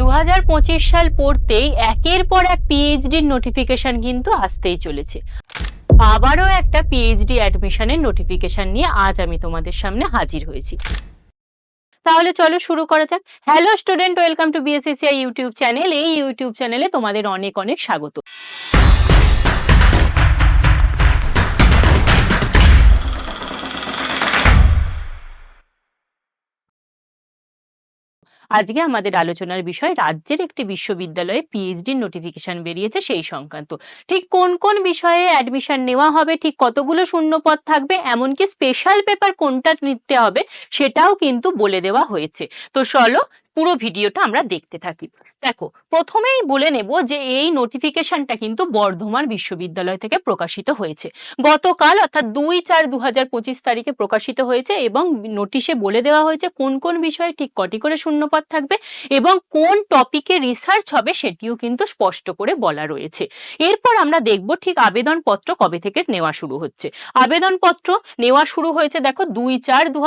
দু হাজার পঁচিশ সাল পড়তেই একের পর এক পিএইচডির নোটিফিকেশন কিন্তু আসতেই চলেছে। আবারও একটা পিএইচডি অ্যাডমিশনের নোটিফিকেশন নিয়ে আজ আমি তোমাদের সামনে হাজির হয়েছি। তাহলে চলো শুরু করা যাক। Hello student welcome to BSSI YouTube channel এই ইউটিউব চ্যানেলে তোমাদের অনেক অনেক স্বাগত। আজকে আমাদের আলোচনার বিষয় রাজ্যের একটি বিশ্ববিদ্যালয়ে পিএইচডির নোটিফিকেশন বেরিয়েছে সেই সংক্রান্ত। ঠিক কোন কোন বিষয়ে অ্যাডমিশন নেওয়া হবে, ঠিক কতগুলো শূন্য পদ থাকবে, এমনকি স্পেশাল পেপার কোনটা নিতে হবে সেটাও কিন্তু বলে দেওয়া হয়েছে। তো চলো পুরো ভিডিওটা আমরা দেখতে থাকি। দেখো, প্রথমেই বলে নেব যে এই নোটিফিকেশনটা কিন্তু বর্ধমান বিশ্ববিদ্যালয় থেকে প্রকাশিত হয়েছে। গতকাল অর্থাৎ দুই চার দু হাজার পঁচিশ তারিখে প্রকাশিত হয়েছে এবং নোটিশে বলে দেওয়া হয়েছে কোন কোন বিষয়ে ঠিক কটি করে শূন্যপদ থাকবে এবং কোন টপিকে রিসার্চ হবে সেটিও কিন্তু স্পষ্ট করে বলা রয়েছে। এরপর আমরা দেখব ঠিক আবেদনপত্র কবে থেকে নেওয়া শুরু হচ্ছে। আবেদনপত্র নেওয়া শুরু হয়েছে দেখো দুই চার দু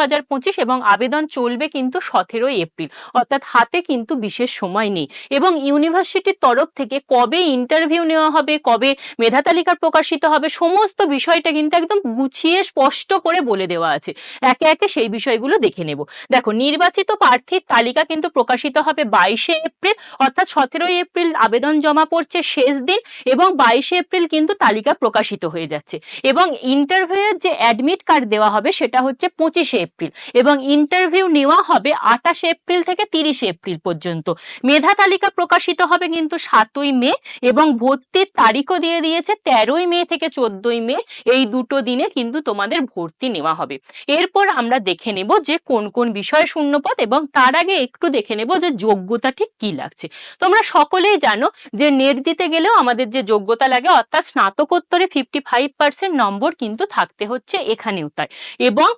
এবং আবেদন চলবে কিন্তু সতেরোই এপ্রিল, অর্থাৎ হাতে কিন্তু বিশেষ সময় নেই। এবং ইউনিভার্সিটির তরফ থেকে কবে ইন্টারভিউ নেওয়া হবে, কবে মেধা তালিকা প্রকাশিত হবে, সমস্ত বিষয়টা কিন্তু একদম গুছিয়ে স্পষ্ট করে বলে দেওয়া আছে। একে একে সেই বিষয়গুলো দেখে নেব। দেখো, নির্বাচিত প্রার্থীর তালিকা কিন্তু প্রকাশিত হবে বাইশে এপ্রিল, অর্থাৎ সতেরোই এপ্রিল আবেদন জমা পড়ছে শেষ দিন এবং বাইশে এপ্রিল কিন্তু তালিকা প্রকাশিত হয়ে যাচ্ছে। এবং ইন্টারভিউয়ের যে অ্যাডমিট কার্ড দেওয়া হবে সেটা হচ্ছে পঁচিশে এপ্রিল এবং ইন্টারভিউ নেওয়া হবে আঠাশে এপ্রিল থেকে তিরিশে এপ্রিল পর্যন্ত। মেধা তালিকা প্রকাশিত হবে কিন্তু সাতই মে এবং ভর্তির তারিখও দিয়ে দিয়েছে তেরোই মে থেকে চোদ্দই মে। এই দুটো দিনে কিন্তু তোমাদের ভর্তি নেওয়া হবে। এরপর আমরা দেখে নেব যে কোন কোন বিষয়ে শূন্যপদ এবং তার আগে একটু দেখে নেব যে যোগ্যতা ঠিক কি লাগছে। তোমরা সকলেই জানো যে নেট দিতে গেলেও আমাদের যে যোগ্যতা লাগে অর্থাৎ স্নাতকোত্তরে ফিফটি ফাইভ পার্সেন্ট নম্বর কিন্তু থাকতে হচ্ছে এখানেও তাই। এবং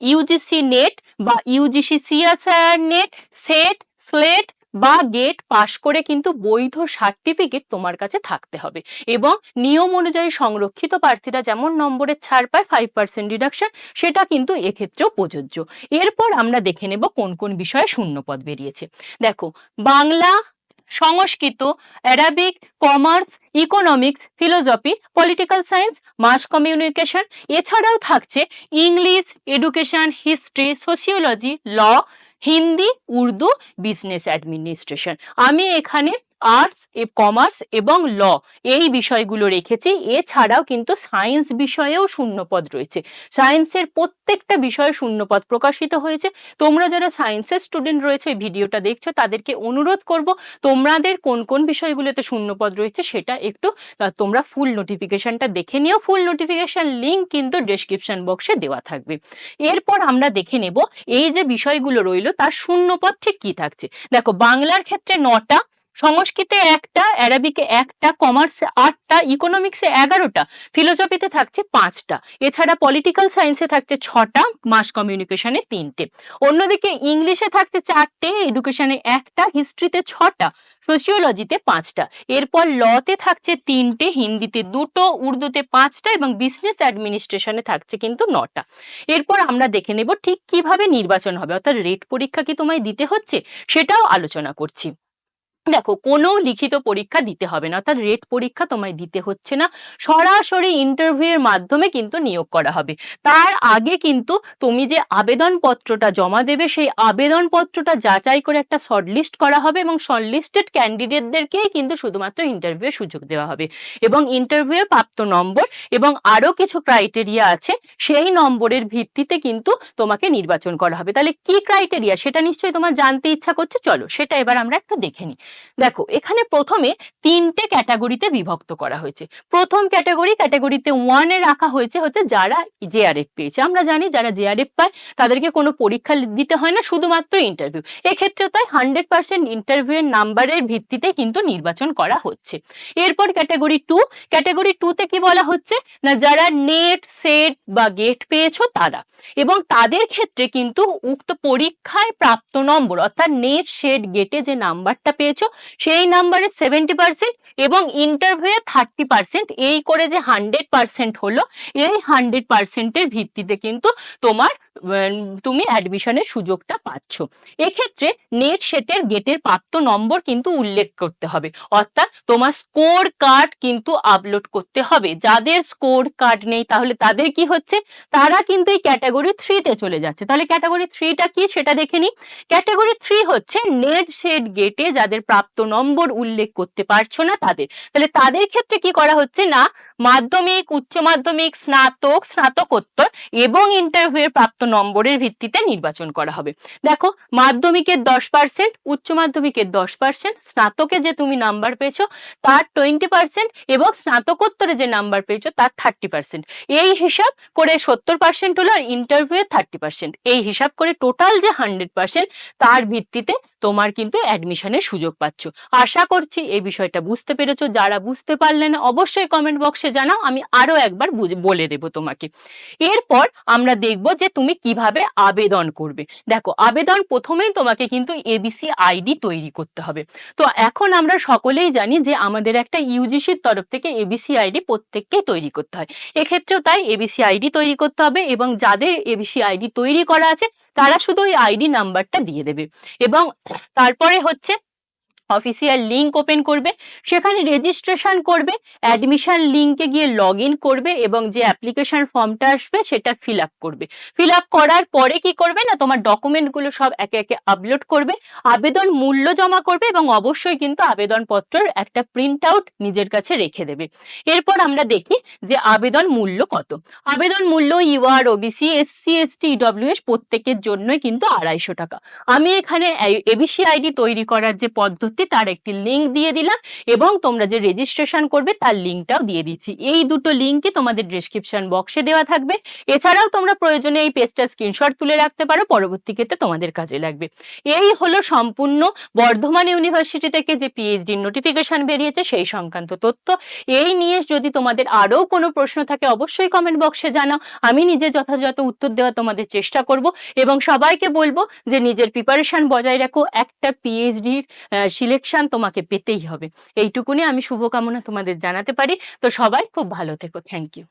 ইউজিসি নেট বা UGC CSIR NET SET SLET বা গেট পাশ করে কিন্তু বৈধ সার্টিফিকেট তোমার কাছে থাকতে হবে। এবং নিয়ম অনুযায়ী সংরক্ষিত প্রার্থীরা যেমন নম্বরের ছাড় পায় ফাইভ পার্সেন্ট ডিডাকশন সেটা কিন্তু এক্ষেত্রেও প্রযোজ্য। এরপর আমরা দেখে নেব কোন কোন বিষয়ে শূন্যপদ বেরিয়েছে। দেখো, Bangla, Sanskrit Arabic commerce economics philosophy political science mass communication এছাড়াও থাকছে English education history sociology law Hindi Urdu business administration আমি এখানে আর্টস কমার্স এবং ল এই বিষয়গুলো রেখেছি। এছাড়াও কিন্তু সায়েন্স বিষয়েও শূন্যপদ রয়েছে। সায়েন্সের প্রত্যেকটা বিষয়ে শূন্যপদ প্রকাশিত হয়েছে। তোমরা যারা সায়েন্সের স্টুডেন্ট রয়েছে, এই ভিডিওটা দেখছ, তাদেরকে অনুরোধ করব, তোমাদের কোন কোন বিষয়গুলোতে শূন্যপদ রয়েছে সেটা একটু তোমরা ফুল নোটিফিকেশনটা দেখে নিও। ফুল নোটিফিকেশন লিঙ্ক কিন্তু ডেসক্রিপশন বক্সে দেওয়া থাকবে। এরপর আমরা দেখে নেব, এই যে বিষয়গুলো রইল, তার শূন্যপদ ঠিক কি থাকছে? দেখো, বাংলার ক্ষেত্রে নটা সংস্কৃতে একটা, অ্যারাবিকে একটা, কমার্সে আটটা, ইকোনমিক্সে এগারোটা, ফিলোসফিতে থাকছে পাঁচটা। এছাড়া পলিটিক্যাল সায়েন্সে থাকছে ছটা, মাস কমিউনিকেশনে তিনটে। অন্যদিকে ইংলিশে থাকছে চারটে, এডুকেশনে একটা, হিস্ট্রিতে ছটা, সোশিওলজিতে পাঁচটা। এরপর লতে থাকছে তিনটে, হিন্দিতে দুটো, উর্দুতে পাঁচটা এবং বিজনেস অ্যাডমিনিস্ট্রেশনে থাকছে কিন্তু নটা। এরপর আমরা দেখে নেব ঠিক কীভাবে নির্বাচন হবে। অর্থাৎ রেট পরীক্ষা কি তোমায় দিতে হচ্ছে? সেটাও আলোচনা করছি। দেখো, কোনো লিখিত পরীক্ষা দিতে হবে না, অর্থাৎ রেট পরীক্ষা তোমায় দিতে হচ্ছে না। সরাসরি ইন্টারভিউ এর মাধ্যমে কিন্তু নিয়োগ করা হবে। তার আগে কিন্তু তুমি যে আবেদনপত্রটা জমা দেবে, সেই আবেদনপত্রটা যাচাই করে একটা শর্টলিস্ট করা হবে এবং শর্টলিস্টেড ক্যান্ডিডেটদেরকেই কিন্তু শুধুমাত্র ইন্টারভিউ সুযোগ দেওয়া হবে। এবং ইন্টারভিউ প্রাপ্ত নম্বর এবং আরও কিছু ক্রাইটেরিয়া আছে, সেই নম্বরের ভিত্তিতে কিন্তু তোমাকে নির্বাচন করা হবে। তাহলে কি ক্রাইটেরিয়া সেটা নিশ্চয়ই তোমার জানতে ইচ্ছা করছে। চলো, সেটা এবার আমরা একটু দেখে নিই। দেখো, এখানে প্রথমে তিনটে ক্যাটাগরিতে বিভক্ত করা হয়েছে। প্রথম ক্যাটাগরি ক্যাটাগরিতে ওয়ানে রাখা হয়েছে হচ্ছে যারা জেআরএফ পেয়েছে। আমরা জানি যারা জেআরএফ পায়, তাদেরকে কোনো পরীক্ষা দিতে হয় না, শুধুমাত্র ইন্টারভিউ এক্ষেত্রে তাই হান্ড্রেড পার্সেন্ট ইন্টারভিউ এর নাম্বারের ভিত্তিতে কিন্তু নির্বাচন করা হচ্ছে। এরপর ক্যাটাগরি টু ক্যাটাগরি টুতে কি বলা হচ্ছে? না, যারা নেট সেট বা গেট পেয়েছ তারা। এবং তাদের ক্ষেত্রে কিন্তু উক্ত পরীক্ষায় প্রাপ্ত নম্বর, অর্থাৎ নেট সেট গেটে যে নাম্বারটা পেয়েছ সেই নাম্বারে সেভেন্টি পার্সেন্ট এবং ইন্টারভিউ থার্টি পার্সেন্ট এই করে যে হান্ড্রেড পার্সেন্ট হলো, এই হান্ড্রেড পার্সেন্টের ভিত্তিতে কিন্তু তোমার তুমি অ্যাডমিশনের সুযোগটা পাচ্ছ। এক্ষেত্রে নেট সেটের গেটের প্রাপ্ত নম্বর কিন্তু উল্লেখ করতে হবে। অর্থাৎ তোমার স্কোর কার্ড কিন্তু আপলোড করতে হবে। যাদের স্কোর কার্ড নেই, তাহলে তাদের কি হচ্ছে? তারা কিন্তু এই ক্যাটাগরি থ্রিতে চলে যাচ্ছে। তাহলে ক্যাটাগরি থ্রিটা কি? সেটা দেখে নিই। ক্যাটাগরি থ্রি হচ্ছে নেট সেট গেটে যাদের প্রাপ্ত নম্বর উল্লেখ করতে পারছ না তাদের। তাহলে তাদের ক্ষেত্রে কি করা হচ্ছে না? মাধ্যমিক, উচ্চ মাধ্যমিক, স্নাতক, স্নাতকোত্তর এবং ইন্টারভিউ এর প্রাপ্ত নম্বরের ভিত্তিতে নির্বাচন করা হবে। দেখো, মাধ্যমিকের দশ পার্সেন্ট উচ্চ মাধ্যমিকের দশ পার্সেন্ট স্নাতকে যে তুমি নাম্বার পেয়েছ, তার টোয়েন্টি পার্সেন্ট এবং স্নাতকোত্তরে যে নাম্বার পেয়েছ, তার থার্টি পার্সেন্ট এই হিসাব করে সত্তর পার্সেন্ট হলো আর ইন্টারভিউ থার্টি পার্সেন্ট এই হিসাব করে টোটাল যে হান্ড্রেড পার্সেন্ট তার ভিত্তিতে তোমার কিন্তু অ্যাডমিশনের সুযোগ পাচ্ছ। আশা করছি এই বিষয়টা বুঝতে পেরেছ। যারা বুঝতে পারলে না অবশ্যই কমেন্ট বক্সে জানাও। আমি আরও একবার বলে দেব তোমাকে। এরপর আমরা দেখব যে তুমি কীভাবে আবেদন করবে। দেখো, আবেদন প্রথমেই তোমাকে কিন্তু এবিসি আইডি তৈরি করতে হবে। তো এখন আমরা সকলেই জানি যে আমাদের একটা ইউজিসির তরফ থেকে এবিসি আইডি প্রত্যেককে তৈরি করতে হয়। এক্ষেত্রেও তাই এবিসি আইডি তৈরি করতে হবে এবং যাদের এবিসি আইডি তৈরি করা আছে, তারা শুধু ওই আইডি নাম্বারটা দিয়ে দেবে। এবং তারপরে হচ্ছে অফিসিয়াল লিঙ্ক ওপেন করবে, সেখানে রেজিস্ট্রেশন করবে অ্যাডমিশন লিংকে গিয়ে লগ করবে এবং যে অ্যাপ্লিকেশন ফর্মটা আসবে সেটা ফিল আপ করবে। ফিল আপ করার পরে কি করবে না, তোমার ডকুমেন্টগুলো সব একে একে আপলোড করবে, আবেদন মূল্য জমা করবে এবং অবশ্যই কিন্তু আবেদনপত্রের একটা প্রিন্ট আউট নিজের কাছে রেখে দেবে। এরপর আমরা দেখি যে আবেদন মূল্য কত। আবেদন মূল্য UR OBC SC ST EWS প্রত্যেকের জন্যই কিন্তু আড়াইশো টাকা। আমি এখানে এবিসি আইডি তৈরি করার যে পদ্ধতি তার একটি লিংক দিয়ে দিলাম এবং তোমরা যে রেজিস্ট্রেশন করবে তার লিংকটাও দিয়ে দিচ্ছি। এই দুটো লিংকই তোমাদের ডেসক্রিপশন বক্সে দেওয়া থাকবে। এছাড়াও তোমরা প্রয়োজনে এই পেজটা স্ক্রিনশট তুলে রাখতে পারো, পরবর্তী ক্ষেত্রে তোমাদের কাজে লাগবে। এই হলো সম্পূর্ণ বর্ধমান ইউনিভার্সিটি থেকে যে পিএইচডি নোটিফিকেশন বেরিয়েছে সেই সংক্রান্ত তথ্য। এই নিয়ে যদি তোমাদের আরও কোনো প্রশ্ন থাকে অবশ্যই কমেন্ট বক্সে জানাও। আমি নিজে যথাযথ উত্তর দেওয়া তোমাদের চেষ্টা করব এবং সবাইকে বলব যে নিজের প্রিপারেশন বজায় রাখো। একটা পিএইচডির সিলেকশন তোমাকে পেতেই হবে। এইটুকুনি আমি শুভকামনা তোমাদের জানাতে পারি। তো সবাই খুব ভালো থেকো। Thank you